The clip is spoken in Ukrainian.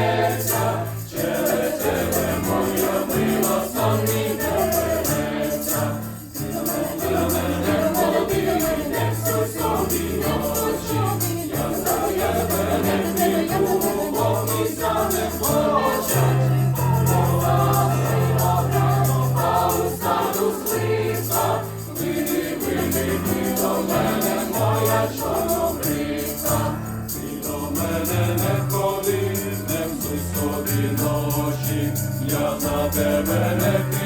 здається, через тебе моя мила не береться. Ти мене я за тебе не піду, бо місця не хочуть. А у саду вийди, ти до мене, моя чорнобривка. Ти до Amen.